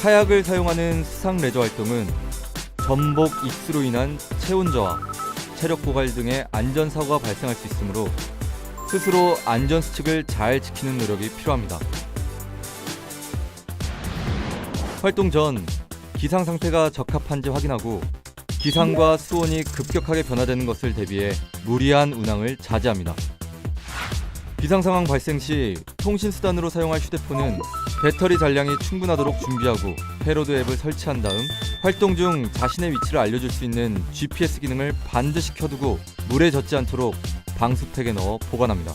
카약을 사용하는 수상 레저 활동은 전복 익수로 인한 체온 저하, 체력 고갈 등의 안전 사고가 발생할 수 있으므로 스스로 안전 수칙을 잘 지키는 노력이 필요합니다. 활동 전 기상 상태가 적합한지 확인하고 기상과 수온이 급격하게 변화되는 것을 대비해 무리한 운항을 자제합니다. 비상 상황 발생 시 통신 수단으로 사용할 휴대폰은 배터리 잔량이 충분하도록 준비하고 패로드 앱을 설치한 다음 활동 중 자신의 위치를 알려줄 수 있는 GPS 기능을 반드시 켜두고 물에 젖지 않도록 방수팩에 넣어 보관합니다.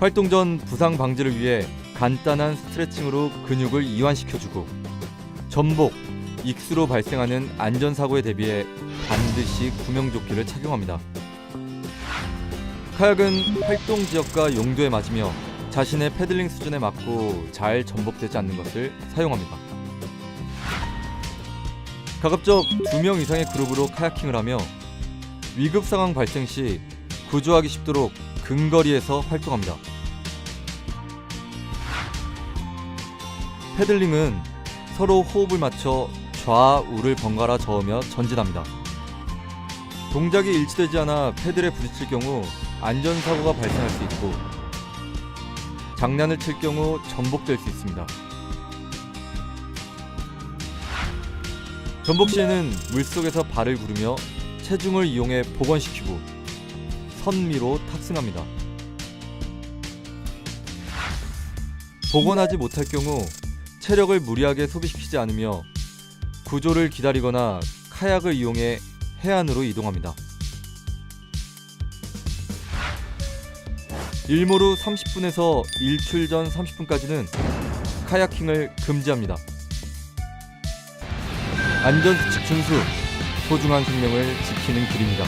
활동 전 부상 방지를 위해 간단한 스트레칭으로 근육을 이완시켜주고 전복, 익수로 발생하는 안전사고에 대비해 반드시 구명조끼를 착용합니다. 카약은 활동 지역과 용도에 맞으며 자신의 패들링 수준에 맞고 잘 전복되지 않는 것을 사용합니다. 가급적 두 명 이상의 그룹으로 카야킹을 하며 위급 상황 발생 시 구조하기 쉽도록 근거리에서 활동합니다. 패들링은 서로 호흡을 맞춰 좌우를 번갈아 저으며 전진합니다. 동작이 일치되지 않아 패들에 부딪힐 경우 안전사고가 발생할 수 있고 장난을 칠 경우 전복될 수 있습니다. 전복 시에는 물속에서 발을 구르며 체중을 이용해 복원시키고 선미로 탑승합니다. 복원하지 못할 경우 체력을 무리하게 소비시키지 않으며 구조를 기다리거나 카약을 이용해 해안으로 이동합니다. 일몰 후 30분에서 일출 전 30분까지는 카야킹을 금지합니다. 안전수칙 준수, 소중한 생명을 지키는 길입니다.